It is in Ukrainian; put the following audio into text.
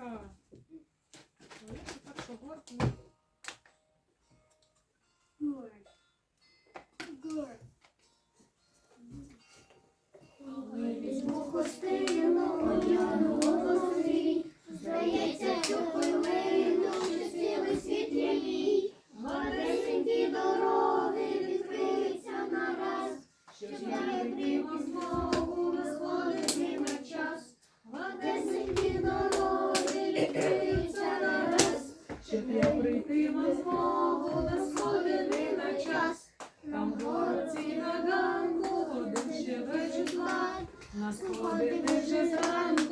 嗯。Щоб прийти на змогу на сходини на час, там горці на ганку, один ще вечір на сходини вже зранку.